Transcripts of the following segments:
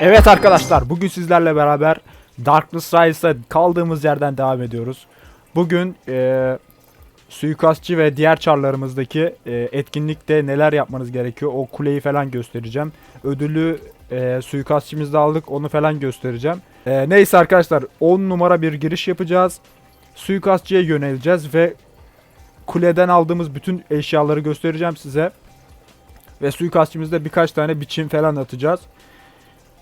Evet arkadaşlar bugün sizlerle beraber Darkness Rises'a kaldığımız yerden devam ediyoruz. Bugün eee suikastçı ve diğer çarlarımızdaki eee, etkinlikte neler yapmanız gerekiyor o kuleyi falan göstereceğim. Ödülü eee suikastçımızda aldık onu falan göstereceğim. Eee, neyse arkadaşlar 10 numara bir giriş yapacağız. Suikastçıya yöneleceğiz ve kuleden aldığımız bütün eşyaları göstereceğim size. Ve suikastçımızda birkaç tane biçim falan atacağız.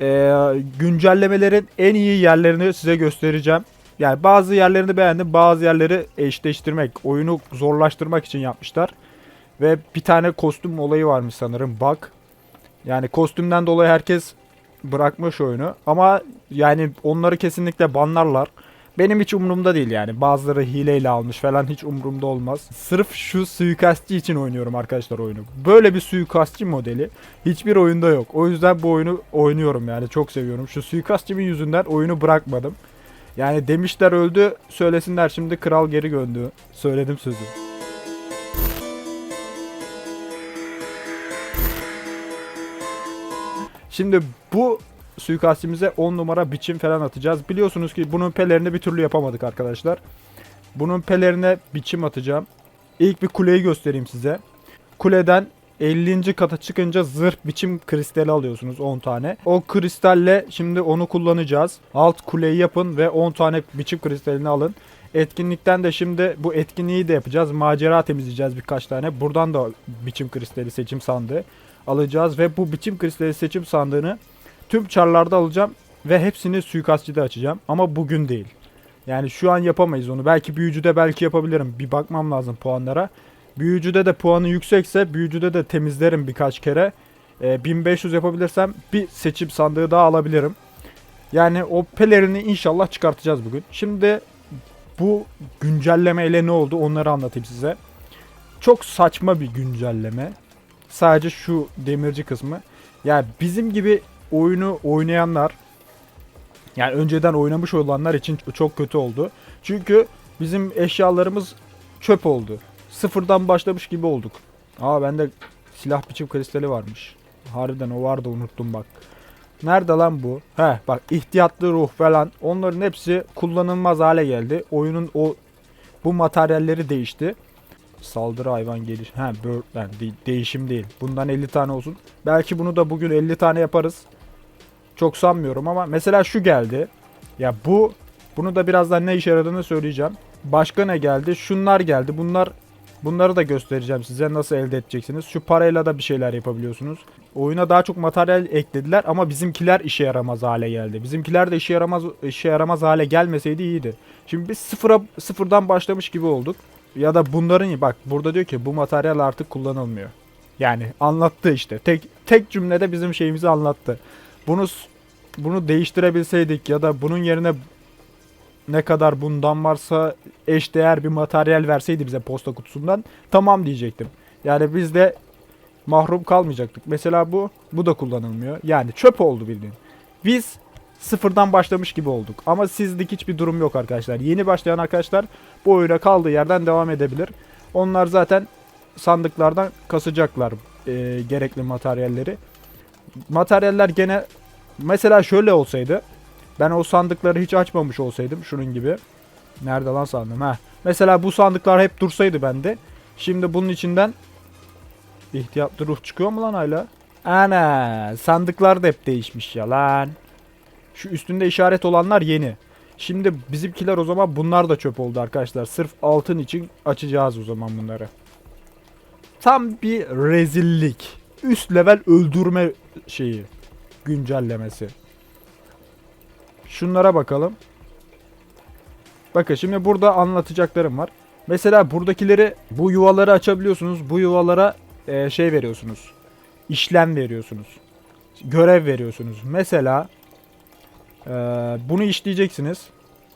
Ee, güncellemelerin en iyi yerlerini size göstereceğim. Yani bazı yerlerini beğendim, bazı yerleri eşleştirmek, oyunu zorlaştırmak için yapmışlar. Ve bir tane kostüm olayı varmış sanırım, bug. Yani kostümden dolayı herkes bırakmış oyunu. Ama yani onları kesinlikle banlarlar. Benim hiç umurumda değil yani. Bazıları hileyle almış falan hiç umurumda olmaz. Sırf şu suikastçı için oynuyorum arkadaşlar oyunu. Böyle bir suikastçı modeli hiçbir oyunda yok. O yüzden bu oyunu oynuyorum yani çok seviyorum. Şu suikastçımın yüzünden oyunu bırakmadım. Yani demişler öldü söylesinler şimdi kral geri göndü. Söyledim sözü. Şimdi bu suikastimize 10 numara biçim falan atacağız. Biliyorsunuz ki bunun pelerini bir türlü yapamadık arkadaşlar. Bunun pelerine biçim atacağım. İlk bir kuleyi göstereyim size. Kuleden 50. kata çıkınca zırh biçim kristali alıyorsunuz 10 tane. O kristalle şimdi onu kullanacağız. Alt kuleyi yapın ve 10 tane biçim kristalini alın. Etkinlikten de şimdi bu etkinliği de yapacağız. Macera temizleyeceğiz birkaç tane. Buradan da biçim kristali seçim sandığı alacağız ve bu biçim kristali seçim sandığını tüm çarlarda alacağım ve hepsini suikastçıda açacağım ama bugün değil. Yani şu an yapamayız onu. Belki büyücüde belki yapabilirim. Bir bakmam lazım puanlara. Büyücüde de puanı yüksekse büyücüde de temizlerim birkaç kere. Ee, 1500 yapabilirsem bir seçim sandığı daha alabilirim. Yani o pelerini inşallah çıkartacağız bugün. Şimdi bu güncelleme ile ne oldu onları anlatayım size. Çok saçma bir güncelleme. Sadece şu demirci kısmı. Yani bizim gibi oyunu oynayanlar yani önceden oynamış olanlar için çok kötü oldu. Çünkü bizim eşyalarımız çöp oldu. Sıfırdan başlamış gibi olduk. Aa bende silah biçim kristali varmış. Harbiden o vardı unuttum bak. Nerede lan bu? He bak ihtiyatlı ruh falan onların hepsi kullanılmaz hale geldi. Oyunun o bu materyalleri değişti. Saldırı hayvan geliş. He böğürtlen de- değişim değil. Bundan 50 tane olsun. Belki bunu da bugün 50 tane yaparız. Çok sanmıyorum ama mesela şu geldi. Ya bu bunu da birazdan ne işe yaradığını söyleyeceğim. Başka ne geldi? Şunlar geldi. Bunlar bunları da göstereceğim size nasıl elde edeceksiniz. Şu parayla da bir şeyler yapabiliyorsunuz. Oyuna daha çok materyal eklediler ama bizimkiler işe yaramaz hale geldi. Bizimkiler de işe yaramaz işe yaramaz hale gelmeseydi iyiydi. Şimdi biz sıfıra sıfırdan başlamış gibi olduk. Ya da bunların bak burada diyor ki bu materyal artık kullanılmıyor. Yani anlattı işte. Tek tek cümlede bizim şeyimizi anlattı. Bunu bunu değiştirebilseydik ya da bunun yerine ne kadar bundan varsa eşdeğer bir materyal verseydi bize posta kutusundan tamam diyecektim. Yani biz de mahrum kalmayacaktık. Mesela bu bu da kullanılmıyor. Yani çöp oldu bildiğin. Biz sıfırdan başlamış gibi olduk. Ama sizlik hiçbir durum yok arkadaşlar. Yeni başlayan arkadaşlar bu oyuna kaldığı yerden devam edebilir. Onlar zaten sandıklardan kasacaklar e, gerekli materyalleri. Materyaller gene mesela şöyle olsaydı ben o sandıkları hiç açmamış olsaydım şunun gibi. Nerede lan sandım ha. Mesela bu sandıklar hep dursaydı bende. Şimdi bunun içinden ihtiyatlı ruh çıkıyor mu lan hala? Ana sandıklar da hep değişmiş ya lan. Şu üstünde işaret olanlar yeni. Şimdi bizimkiler o zaman bunlar da çöp oldu arkadaşlar. Sırf altın için açacağız o zaman bunları. Tam bir rezillik. Üst level öldürme şeyi. Güncellemesi. Şunlara bakalım. Bakın şimdi burada anlatacaklarım var. Mesela buradakileri bu yuvaları açabiliyorsunuz. Bu yuvalara e, şey veriyorsunuz. İşlem veriyorsunuz. Görev veriyorsunuz. Mesela e, bunu işleyeceksiniz.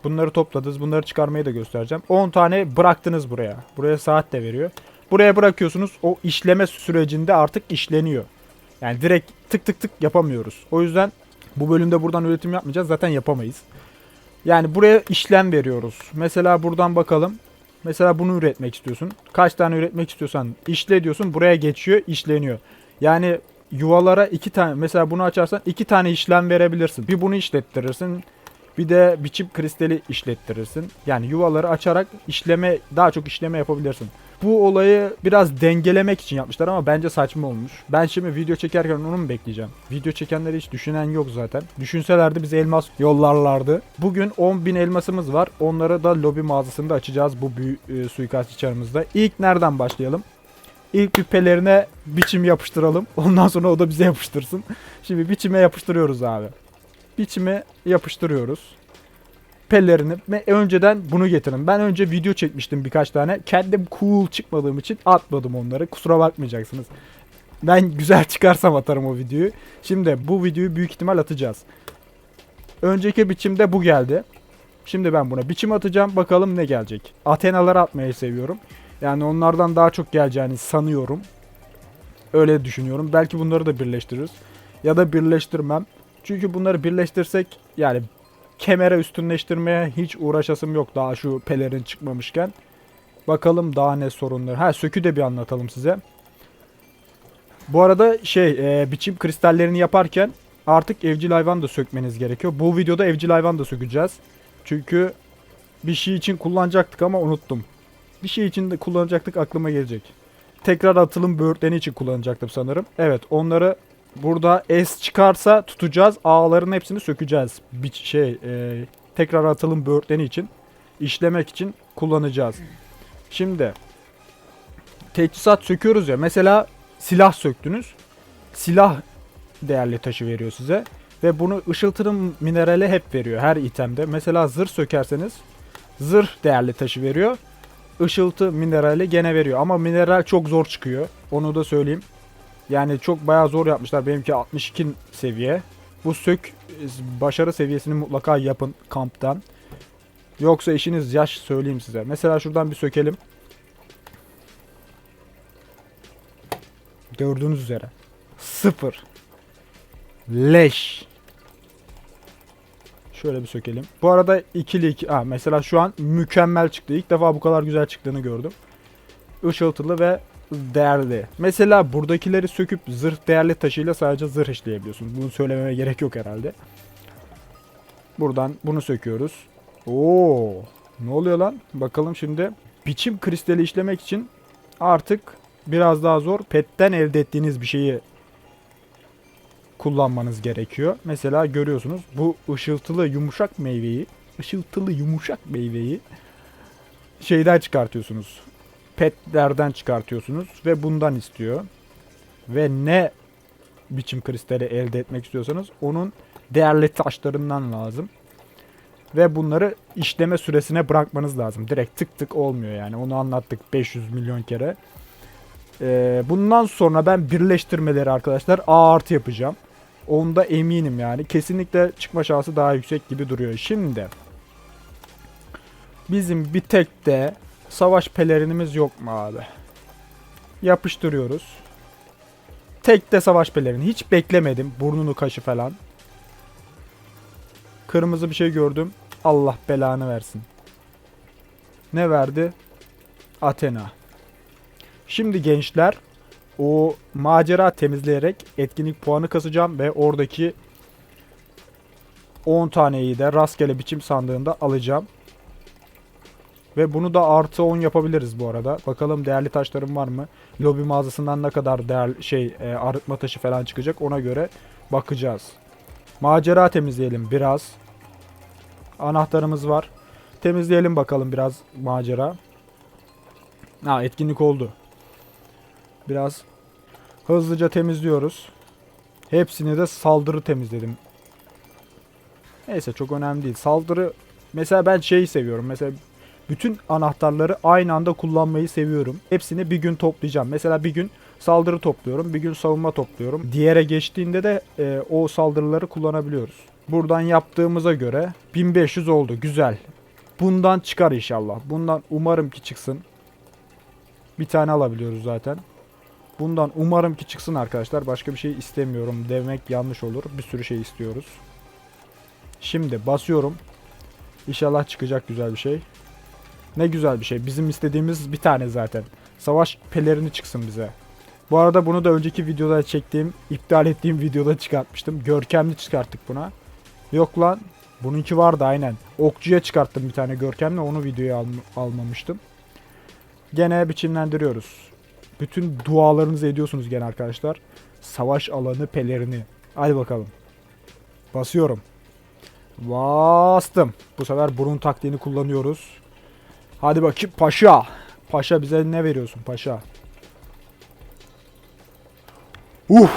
Bunları topladınız. Bunları çıkarmayı da göstereceğim. 10 tane bıraktınız buraya. Buraya saat de veriyor. Buraya bırakıyorsunuz. O işleme sürecinde artık işleniyor. Yani direkt tık tık tık yapamıyoruz. O yüzden bu bölümde buradan üretim yapmayacağız. Zaten yapamayız. Yani buraya işlem veriyoruz. Mesela buradan bakalım. Mesela bunu üretmek istiyorsun. Kaç tane üretmek istiyorsan işle diyorsun. Buraya geçiyor, işleniyor. Yani yuvalara iki tane mesela bunu açarsan iki tane işlem verebilirsin. Bir bunu işlettirirsin. Bir de biçim kristali işlettirirsin. Yani yuvaları açarak işleme daha çok işleme yapabilirsin. Bu olayı biraz dengelemek için yapmışlar ama bence saçma olmuş. Ben şimdi video çekerken onu mu bekleyeceğim? Video çekenleri hiç düşünen yok zaten. Düşünselerdi bize elmas yollarlardı. Bugün 10.000 elmasımız var. Onları da lobi mağazasında açacağız bu büyü, e, suikast çarımızda. İlk nereden başlayalım? İlk bir pelerine biçim yapıştıralım. Ondan sonra o da bize yapıştırsın. Şimdi biçime yapıştırıyoruz abi. Biçime yapıştırıyoruz. Pellerini ve önceden bunu getirin. Ben önce video çekmiştim birkaç tane. Kendim cool çıkmadığım için atmadım onları. Kusura bakmayacaksınız. Ben güzel çıkarsam atarım o videoyu. Şimdi bu videoyu büyük ihtimal atacağız. Önceki biçimde bu geldi. Şimdi ben buna biçim atacağım. Bakalım ne gelecek. Atenaları atmayı seviyorum. Yani onlardan daha çok geleceğini sanıyorum. Öyle düşünüyorum. Belki bunları da birleştiririz. Ya da birleştirmem. Çünkü bunları birleştirsek yani kemere üstünleştirmeye hiç uğraşasım yok daha şu pelerin çıkmamışken. Bakalım daha ne sorunları. Ha sökü de bir anlatalım size. Bu arada şey e, biçim kristallerini yaparken artık evcil hayvan da sökmeniz gerekiyor. Bu videoda evcil hayvan da sökeceğiz. Çünkü bir şey için kullanacaktık ama unuttum. Bir şey için de kullanacaktık aklıma gelecek. Tekrar atılım böğürtleni için kullanacaktım sanırım. Evet onları burada S çıkarsa tutacağız. Ağların hepsini sökeceğiz. Bir şey e, tekrar atılım böğürtleni için işlemek için kullanacağız. Şimdi teçhizat söküyoruz ya. Mesela silah söktünüz. Silah değerli taşı veriyor size. Ve bunu ışıltının minerali hep veriyor her itemde. Mesela zırh sökerseniz zırh değerli taşı veriyor. Işıltı minerali gene veriyor. Ama mineral çok zor çıkıyor. Onu da söyleyeyim. Yani çok bayağı zor yapmışlar. Benimki 62 seviye. Bu sök başarı seviyesini mutlaka yapın kamptan. Yoksa işiniz yaş söyleyeyim size. Mesela şuradan bir sökelim. Gördüğünüz üzere. Sıfır. Leş. Şöyle bir sökelim. Bu arada ikili iki. Mesela şu an mükemmel çıktı. İlk defa bu kadar güzel çıktığını gördüm. Işıltılı ve değerli. Mesela buradakileri söküp zırh değerli taşıyla sadece zırh işleyebiliyorsunuz. Bunu söylememe gerek yok herhalde. Buradan bunu söküyoruz. Oo, ne oluyor lan? Bakalım şimdi. Biçim kristali işlemek için artık biraz daha zor. Petten elde ettiğiniz bir şeyi kullanmanız gerekiyor. Mesela görüyorsunuz bu ışıltılı yumuşak meyveyi, ışıltılı yumuşak meyveyi şeyden çıkartıyorsunuz. Petlerden çıkartıyorsunuz ve bundan istiyor. Ve ne biçim kristali elde etmek istiyorsanız onun değerli taşlarından lazım. Ve bunları işleme süresine bırakmanız lazım. Direkt tık tık olmuyor yani. Onu anlattık 500 milyon kere. Ee, bundan sonra ben birleştirmeleri arkadaşlar A artı yapacağım. Onda eminim yani. Kesinlikle çıkma şansı daha yüksek gibi duruyor. Şimdi bizim bir tek de savaş pelerinimiz yok mu abi? Yapıştırıyoruz. Tek de savaş pelerini. Hiç beklemedim. Burnunu kaşı falan. Kırmızı bir şey gördüm. Allah belanı versin. Ne verdi? Athena. Şimdi gençler o macera temizleyerek etkinlik puanı kasacağım ve oradaki 10 taneyi de rastgele biçim sandığında alacağım. Ve bunu da artı 10 yapabiliriz bu arada. Bakalım değerli taşlarım var mı? Lobi mağazasından ne kadar değerli şey e, arıtma taşı falan çıkacak ona göre bakacağız. Macera temizleyelim biraz. Anahtarımız var. Temizleyelim bakalım biraz macera. Ha etkinlik oldu. Biraz hızlıca temizliyoruz. Hepsini de saldırı temizledim. Neyse çok önemli değil. Saldırı mesela ben şeyi seviyorum. Mesela bütün anahtarları aynı anda kullanmayı seviyorum. Hepsini bir gün toplayacağım. Mesela bir gün saldırı topluyorum, bir gün savunma topluyorum. Diğere geçtiğinde de e, o saldırıları kullanabiliyoruz. Buradan yaptığımıza göre 1500 oldu. Güzel. Bundan çıkar inşallah. Bundan umarım ki çıksın. Bir tane alabiliyoruz zaten. Bundan umarım ki çıksın arkadaşlar. Başka bir şey istemiyorum demek yanlış olur. Bir sürü şey istiyoruz. Şimdi basıyorum. İnşallah çıkacak güzel bir şey. Ne güzel bir şey. Bizim istediğimiz bir tane zaten. Savaş pelerini çıksın bize. Bu arada bunu da önceki videoda çektiğim, iptal ettiğim videoda çıkartmıştım. Görkemli çıkarttık buna. Yok lan. Bununki vardı aynen. Okçuya çıkarttım bir tane görkemli. Onu videoya al- almamıştım. Gene biçimlendiriyoruz. Bütün dualarınızı ediyorsunuz gene arkadaşlar. Savaş alanı pelerini. Hadi bakalım. Basıyorum. Bastım. Bu sefer burun taktiğini kullanıyoruz. Hadi bakayım paşa. Paşa bize ne veriyorsun paşa? Uf.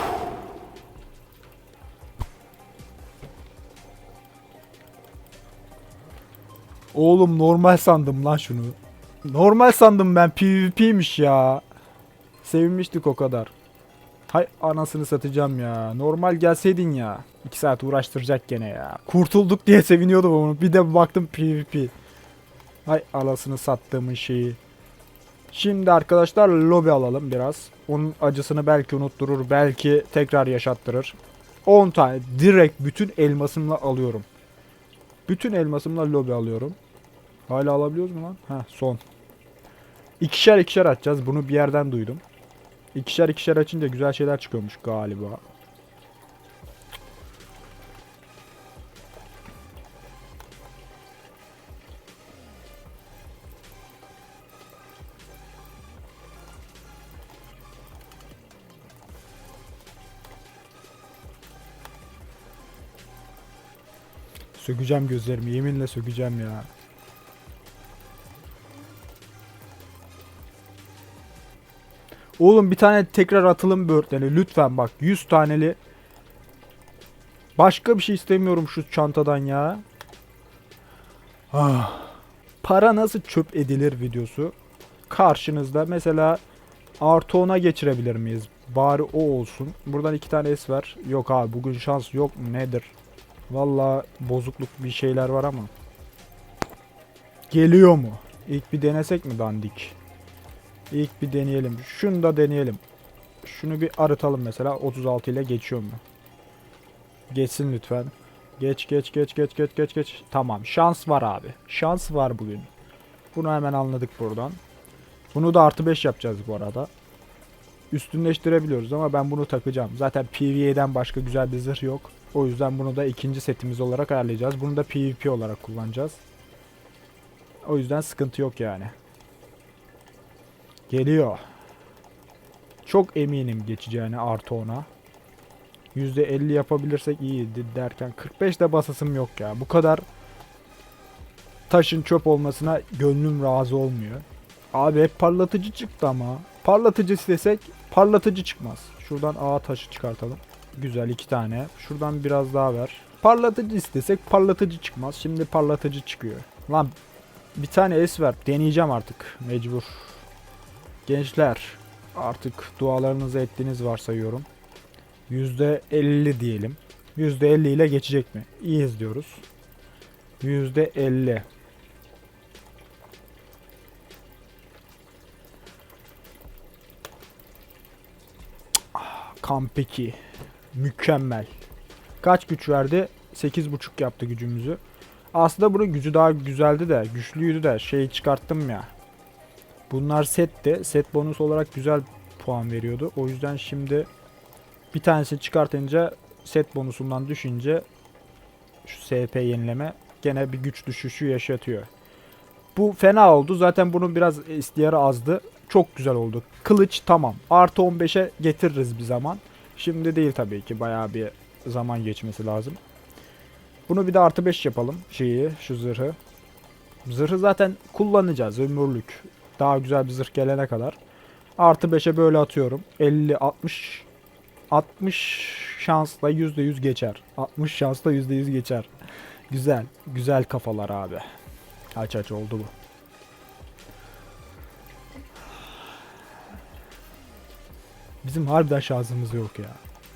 Oğlum normal sandım lan şunu. Normal sandım ben PvP'miş ya. Sevinmiştik o kadar. Hay anasını satacağım ya. Normal gelseydin ya. 2 saat uğraştıracak gene ya. Kurtulduk diye seviniyordum onu. Bir de baktım PvP. Hay anasını sattığımın şeyi. Şimdi arkadaşlar lobi alalım biraz. Onun acısını belki unutturur, belki tekrar yaşattırır. 10 tane direkt bütün elmasımla alıyorum. Bütün elmasımla lobi alıyorum. Hala alabiliyoruz mu lan? Ha son. İkişer ikişer açacağız. Bunu bir yerden duydum. İkişer ikişer açınca güzel şeyler çıkıyormuş galiba. Sökeceğim gözlerimi. Yeminle sökeceğim ya. Oğlum bir tane tekrar atılım böğürtleni. Lütfen bak 100 taneli. Başka bir şey istemiyorum şu çantadan ya. Ah. Para nasıl çöp edilir videosu. Karşınızda mesela artı 10'a geçirebilir miyiz? Bari o olsun. Buradan iki tane es ver. Yok abi bugün şans yok nedir? Valla bozukluk bir şeyler var ama. Geliyor mu? İlk bir denesek mi dandik? İlk bir deneyelim. Şunu da deneyelim. Şunu bir arıtalım mesela. 36 ile geçiyor mu? Geçsin lütfen. Geç geç geç geç geç geç geç. Tamam şans var abi. Şans var bugün. Bunu hemen anladık buradan. Bunu da artı 5 yapacağız bu arada. Üstünleştirebiliyoruz ama ben bunu takacağım. Zaten PvE'den başka güzel bir zırh yok. O yüzden bunu da ikinci setimiz olarak ayarlayacağız. Bunu da PvP olarak kullanacağız. O yüzden sıkıntı yok yani. Geliyor. Çok eminim geçeceğine artı ona. %50 yapabilirsek iyiydi derken 45 de basasım yok ya. Bu kadar taşın çöp olmasına gönlüm razı olmuyor. Abi hep parlatıcı çıktı ama. Parlatıcı istesek parlatıcı çıkmaz. Şuradan A taşı çıkartalım. Güzel iki tane. Şuradan biraz daha ver. Parlatıcı istesek parlatıcı çıkmaz. Şimdi parlatıcı çıkıyor. Lan bir tane es ver. Deneyeceğim artık. Mecbur. Gençler artık dualarınızı ettiğiniz varsayıyorum. %50 diyelim. %50 ile geçecek mi? İyiyiz diyoruz. %50. Ah, Kampeki. Mükemmel. Kaç güç verdi? 8.5 yaptı gücümüzü. Aslında bunun gücü daha güzeldi de, güçlüydü de şey çıkarttım ya. Bunlar setti. Set bonus olarak güzel puan veriyordu. O yüzden şimdi bir tanesini çıkartınca set bonusundan düşünce şu SP yenileme gene bir güç düşüşü yaşatıyor. Bu fena oldu. Zaten bunun biraz istiyarı azdı. Çok güzel oldu. Kılıç tamam. Artı 15'e getiririz bir zaman. Şimdi değil tabii ki. Bayağı bir zaman geçmesi lazım. Bunu bir de artı 5 yapalım. Şeyi, şu zırhı. Zırhı zaten kullanacağız ömürlük. Daha güzel bir zırh gelene kadar. Artı 5'e böyle atıyorum. 50, 60, 60 şansla %100 geçer. 60 şansla %100 geçer. Güzel. Güzel kafalar abi. Aç aç oldu bu. Bizim harbiden şansımız yok ya.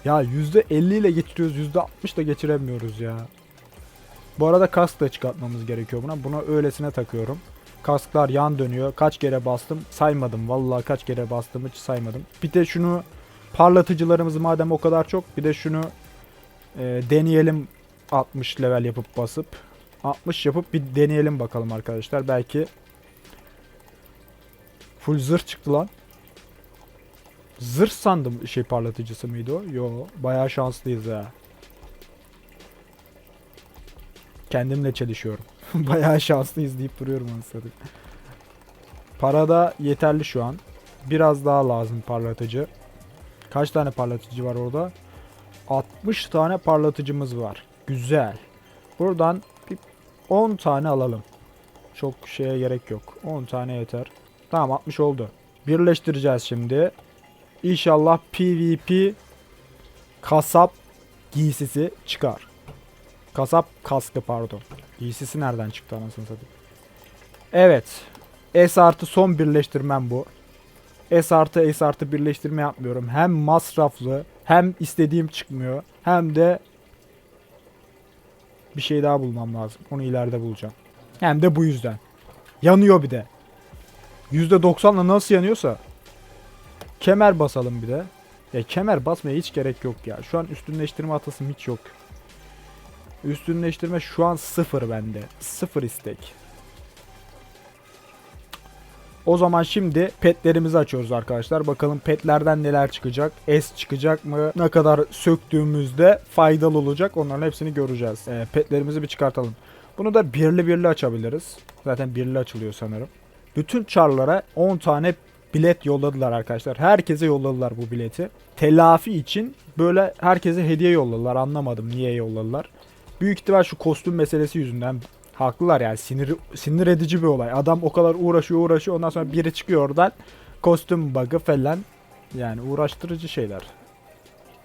Ya %50 ile geçiriyoruz, %60 da geçiremiyoruz ya. Bu arada kask da çıkartmamız gerekiyor buna. Buna öylesine takıyorum. Kasklar yan dönüyor. Kaç kere bastım saymadım. Vallahi kaç kere bastım hiç saymadım. Bir de şunu parlatıcılarımız madem o kadar çok bir de şunu e, deneyelim 60 level yapıp basıp 60 yapıp bir deneyelim bakalım arkadaşlar. Belki full zırh çıktı lan. Zırh sandım şey parlatıcısı mıydı o? Yo bayağı şanslıyız ha. Kendimle çelişiyorum. bayağı şanslıyız deyip duruyorum anasını. Para da yeterli şu an. Biraz daha lazım parlatıcı. Kaç tane parlatıcı var orada? 60 tane parlatıcımız var. Güzel. Buradan bir 10 tane alalım. Çok şeye gerek yok. 10 tane yeter. Tamam 60 oldu. Birleştireceğiz şimdi. İnşallah PvP kasap giysisi çıkar. Kasap kaskı pardon. Giysisi nereden çıktı anasını satayım. Evet. S artı son birleştirmem bu. S artı S artı birleştirme yapmıyorum. Hem masraflı hem istediğim çıkmıyor. Hem de bir şey daha bulmam lazım. Onu ileride bulacağım. Hem de bu yüzden. Yanıyor bir de. %90'la nasıl yanıyorsa. Kemer basalım bir de. Ya kemer basmaya hiç gerek yok ya. Şu an üstünleştirme atasım hiç yok. Üstünleştirme şu an sıfır bende. Sıfır istek. O zaman şimdi petlerimizi açıyoruz arkadaşlar. Bakalım petlerden neler çıkacak. S çıkacak mı? Ne kadar söktüğümüzde faydalı olacak. Onların hepsini göreceğiz. Ee, petlerimizi bir çıkartalım. Bunu da birli birli açabiliriz. Zaten birli açılıyor sanırım. Bütün çarlara 10 tane bilet yolladılar arkadaşlar. Herkese yolladılar bu bileti. Telafi için böyle herkese hediye yolladılar. Anlamadım niye yolladılar. Büyük ihtimal şu kostüm meselesi yüzünden haklılar yani sinir sinir edici bir olay. Adam o kadar uğraşıyor uğraşıyor ondan sonra biri çıkıyor oradan kostüm bug'ı falan. Yani uğraştırıcı şeyler.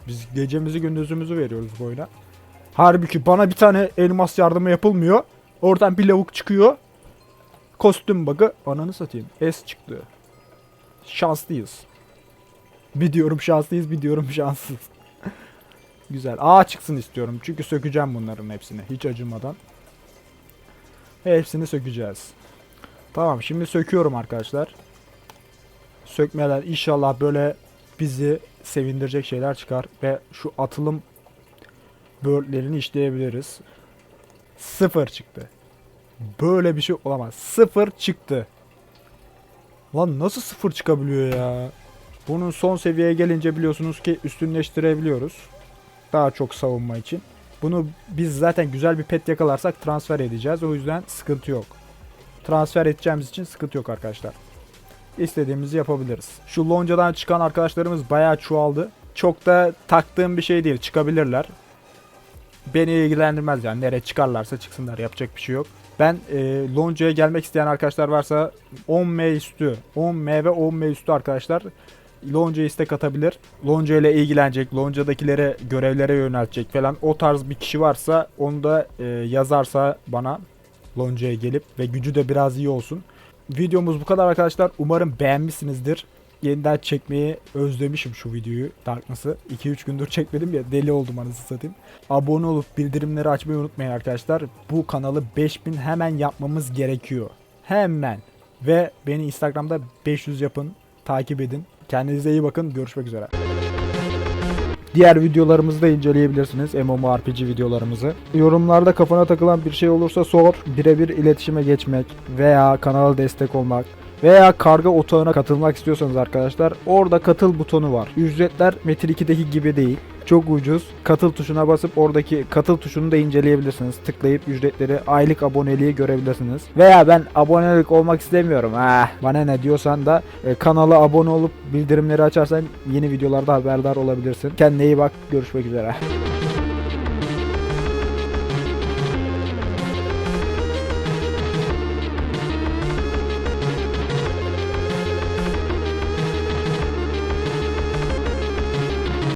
Biz gecemizi gündüzümüzü veriyoruz bu oyuna. Halbuki bana bir tane elmas yardımı yapılmıyor. Oradan bir lavuk çıkıyor. Kostüm bug'ı ananı satayım. S çıktı. Şanslıyız. Bir diyorum şanslıyız bir diyorum şanssız. Güzel. A çıksın istiyorum. Çünkü sökeceğim bunların hepsini. Hiç acımadan. Hepsini sökeceğiz. Tamam şimdi söküyorum arkadaşlar. Sökmeler inşallah böyle bizi sevindirecek şeyler çıkar. Ve şu atılım böğürtlerini işleyebiliriz. Sıfır çıktı. Böyle bir şey olamaz. Sıfır çıktı. Lan nasıl sıfır çıkabiliyor ya? Bunun son seviyeye gelince biliyorsunuz ki üstünleştirebiliyoruz. Daha çok savunma için. Bunu biz zaten güzel bir pet yakalarsak transfer edeceğiz. O yüzden sıkıntı yok. Transfer edeceğimiz için sıkıntı yok arkadaşlar. İstediğimizi yapabiliriz. Şu loncadan çıkan arkadaşlarımız bayağı çoğaldı. Çok da taktığım bir şey değil. Çıkabilirler. Beni ilgilendirmez yani. Nereye çıkarlarsa çıksınlar. Yapacak bir şey yok. Ben e, loncaya gelmek isteyen arkadaşlar varsa 10M üstü, 10M ve 10M üstü arkadaşlar Lonca istek atabilir. Lonca ile ilgilenecek, Lonca'dakilere görevlere yöneltecek falan o tarz bir kişi varsa onu da e, yazarsa bana Lonca'ya gelip ve gücü de biraz iyi olsun. Videomuz bu kadar arkadaşlar. Umarım beğenmişsinizdir. Yeniden çekmeyi özlemişim şu videoyu Darkness'ı. 2-3 gündür çekmedim ya deli oldum anasını satayım. Abone olup bildirimleri açmayı unutmayın arkadaşlar. Bu kanalı 5000 hemen yapmamız gerekiyor. Hemen. Ve beni Instagram'da 500 yapın. Takip edin. Kendinize iyi bakın. Görüşmek üzere. Diğer videolarımızı da inceleyebilirsiniz. MMORPG videolarımızı. Yorumlarda kafana takılan bir şey olursa sor. Birebir iletişime geçmek veya kanala destek olmak veya karga otağına katılmak istiyorsanız arkadaşlar orada katıl butonu var. Ücretler Metin 2'deki gibi değil. Çok ucuz. Katıl tuşuna basıp oradaki katıl tuşunu da inceleyebilirsiniz. Tıklayıp ücretleri aylık aboneliği görebilirsiniz. Veya ben abonelik olmak istemiyorum. Ah, bana ne diyorsan da e, kanala abone olup bildirimleri açarsan yeni videolarda haberdar olabilirsin. Kendine iyi bak. Görüşmek üzere.